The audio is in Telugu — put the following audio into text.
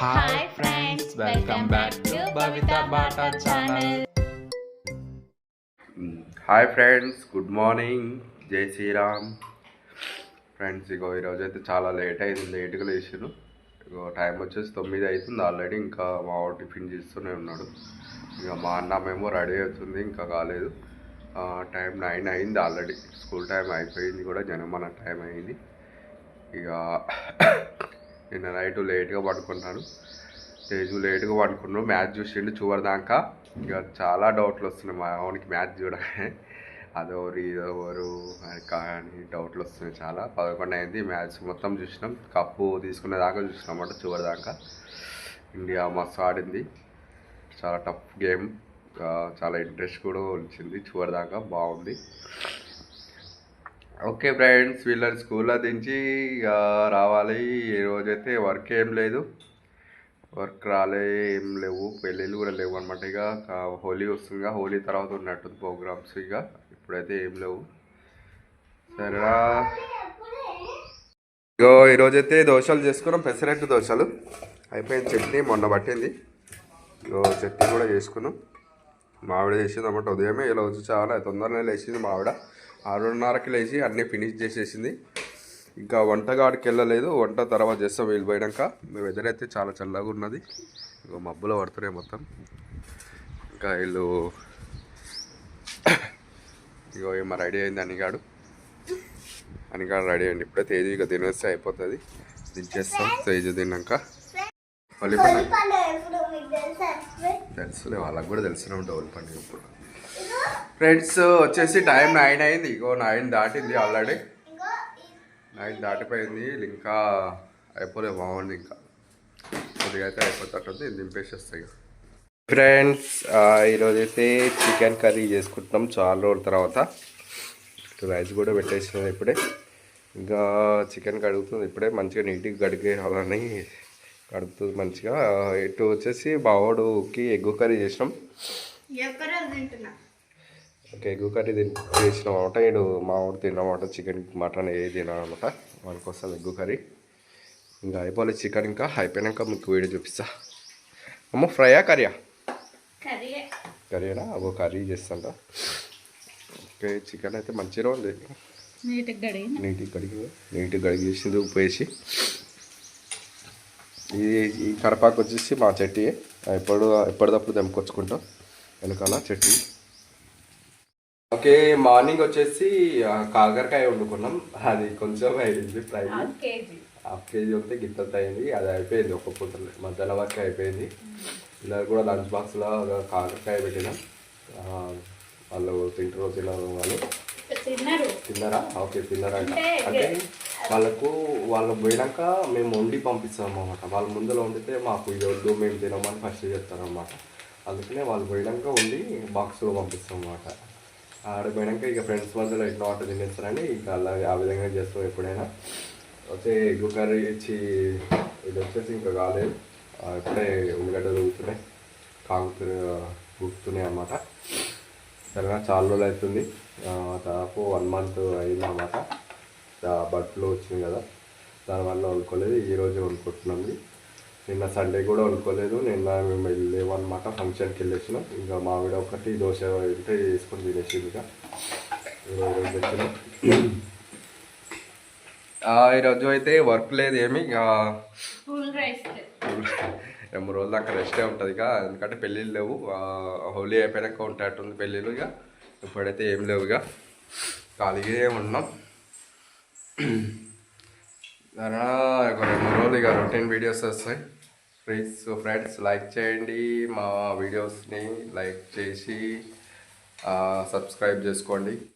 Hi friends welcome back to Bavitha Bata channel hi friends good morning జై శ్రీరామ్ ఫ్రెండ్స్ ఇగో ఈరోజు అయితే చాలా లేట్ అయింది. లేట్గా లేచాను ఇగో టైం వచ్చేసి తొమ్మిది అవుతుంది ఆల్రెడీ ఇంకా మా వాడు టిఫిన్ చేస్తూనే ఉన్నాడు. ఇక మా అన్న మేము రెడీ అవుతుంది. ఇంకా కాలేదు. టైం నైన్ అయింది ఆల్రెడీ స్కూల్ టైం అయిపోయింది కూడా. జనమన టైం అయింది. ఇక నిన్న నైట్ లేట్గా పడుకున్నాను తేజు లేట్గా పడుకున్నాడు. మ్యాచ్ చూసిండు చూడదాకా ఇక చాలా డౌట్లు వస్తున్నాయి. మా ఆవునికి మ్యాచ్ చూడగానే. అదెవరు ఇదెవరు అని కానీ డౌట్లు వస్తున్నాయి చాలా. పదకొండు అయింది. మ్యాచ్ మొత్తం చూసినాం. కప్పు తీసుకునే దాకా చూసినాం అన్నమాట చూడదాకా ఇండియా మస్తు ఆడింది. చాలా టఫ్ గేమ్ చాలా ఇంట్రెస్ట్ కూడా వచ్చింది చూడదాకా బాగుంది. ఓకే ఫ్రెండ్స్ వీళ్ళని స్కూల్లో దించి ఇక రావాలి. ఈ రోజైతే వర్క్ ఏం లేదు. వర్క్ రాలే ఏం లేవు. పెళ్ళిళ్ళు కూడా లేవు అనమాట ఇక. హోలీ వస్తుంది హోలీ తర్వాత ఉన్నట్టు ప్రోగ్రామ్స్ ఇక. ఇప్పుడైతే ఏం లేవు. సరేనా ఇగో ఈరోజైతే దోశలు చేసుకున్నాం. పెసరెట్టు దోశలు. అయిపోయింది చట్నీ మొన్న పట్టింది. ఇగో చట్నీ కూడా చేసుకున్నాం. మావిడ చేసింది అన్నమాట. ఉదయమే ఇలా వచ్చి చాలా తొందరనే లేచింది మావిడ. ఆరున్నరకి లేచి అన్నీ ఫినిష్ చేసేసింది. ఇంకా వంటగాడికి వెళ్ళలేదు. వంట తర్వాత చేస్తాం వీళ్ళు పోయాక వెదర్ అయితే చాలా చల్లగా ఉన్నది. ఇగో మబ్బులో పడుతున్నాయి మొత్తం. ఇంకా వీళ్ళు ఇగో ఏమో రెడీ అయింది అనిగాడు. అనిగాడు రెడీ అయింది. ఇప్పుడే తేజు ఇక తినేస్తే అయిపోతుంది. దించేస్తాం. తేజు తిన్నాక. మళ్ళీ తెలుసులే వాళ్ళకి కూడా తెలిసిన ఉంటుంది పండుగ ఇప్పుడు ఫ్రెండ్స్ వచ్చేసి టైం నైన్ అయింది. ఇగో నైన్ దాటింది ఆల్రెడీ నైన్ దాటిపోయింది. ఇంకా అయిపోలే బాగుంది ఇంకా. కొద్దిగా అయితే అయిపోతట్టుంది దింపేసేస్తాయి ఫ్రెండ్స్ ఈరోజు అయితే చికెన్ కర్రీ చేసుకుంటున్నాం చాలా రోజుల తర్వాత. రైస్ కూడా పెట్టేసినాం ఇప్పుడే. ఇంకా చికెన్ కడుగుతుంది ఇప్పుడే మంచిగా నీట్గా కడిగేయాలని కడుగుతుంది మంచిగా ఇటు వచ్చేసి బావోడుకి ఎగ్గు కర్రీ చేసినాం. ఓకే ఎగ్గు కర్రీ తిన్ చేసినాం అనమాట. ఇడు మా వాడు తిన్నమాట చికెన్ మటన్ ఏ తినాలన్నమాట వాళ్ళ కోసం ఎగ్గు కర్రీ. ఇంకా అయిపోలేదు చికెన్ ఇంకా అయిపోయినాక మీకు వీడియో చూపిస్తా. అమ్మ ఫ్రైయా కర్రీయా? కర్రీనా ఒక కర్రీ చేస్తాంట. ఓకే చికెన్ అయితే మంచిగా ఉంది. నీట్గా గడి నీట్గా కడిగి నీట్గా కడిగేసింది ఉప్పు వేసి. ఈ ఈ కరపాకు వచ్చేసి మా చెట్టి ఎప్పుడు ఎప్పటిదప్పుడు తెంపుకొచ్చుకుంటాం వెనకాల చెట్టి. ఓకే మార్నింగ్ వచ్చేసి కాకరకాయ వండుకున్నాం. అది కొంచెం అయింది ఫ్రై. Half KG. వస్తే గిత్తంత అయింది. అది అయిపోయింది ఒక పూట మధ్యాహ్నం వరకు అయిపోయింది. ఇలా కూడా లంచ్ బాక్స్లో కాకరకాయ పెట్టినాం. వాళ్ళు తింటారో తినరు వాళ్ళు. తిన్నారు. ఓకే తిన్నారా అంటే వాళ్ళకు వాళ్ళు పోయాక మేము వండి పంపిస్తాం అనమాట వాళ్ళ ముందులో వండితే మాకు ఇది వద్దు మేము తినమని ఫస్ట్ చెప్తారు అనమాట అందుకనే వాళ్ళు పోయాక వండి బాక్స్లో పంపిస్తాం అనమాట ఆడ పోయాక ఇక ఫ్రెండ్స్ మధ్యలో ఎట్లా ఆట తినేస్తారని ఇక అలా ఆ విధంగా చేస్తాం ఎప్పుడైనా. అయితే ఎగ్గు కర్రీ ఇచ్చి ఇది వచ్చేసి ఇంకా కాలేదు. ఇప్పుడే ఉల్లిగడ్డలు ఉడుకుతున్నాయి కాగుతు ఉడుకుతున్నాయి అన్నమాట. సరేనా? చాలా రోజులు అవుతుంది. దాదాపు వన్ మంత్ అయిందన్నమాట. బట్టలు వచ్చినాయి కదా. దానివల్ల వండుకోలేదు ఈ రోజు వండుకుంటున్నాం నిన్న సండే కూడా వండుకోలేదు నిన్న మేము వెళ్ళేమన్నమాట ఫంక్షన్కి వెళ్ళేసినాం. ఇంకా మావిడ ఒకటి దోశ ఉంటే వేసుకొని తినేసింది ఇక. ఈరోజు తెచ్చినాం ఈరోజు అయితే వర్క్ లేదు ఏమి. రెండు రోజులు దాకా రెస్టే ఉంటుంది ఇక. ఎందుకంటే పెళ్ళిళ్ళు లేవు. హోలీ అయిపోయాక ఉంటాటుంది పెళ్ళిళ్ళు ఇక. ఇప్పుడైతే ఏం లేవు ఇక. ఖాళీగా ఉన్నాం. ఒక రెండు రోజులు ఇక రొటీన్ వీడియోస్ వస్తాయి ప్లీజ్ సో ఫ్రెండ్స్ లైక్ చేయండి మా వీడియోస్ని లైక్ చేసి సబ్స్క్రైబ్ చేసుకోండి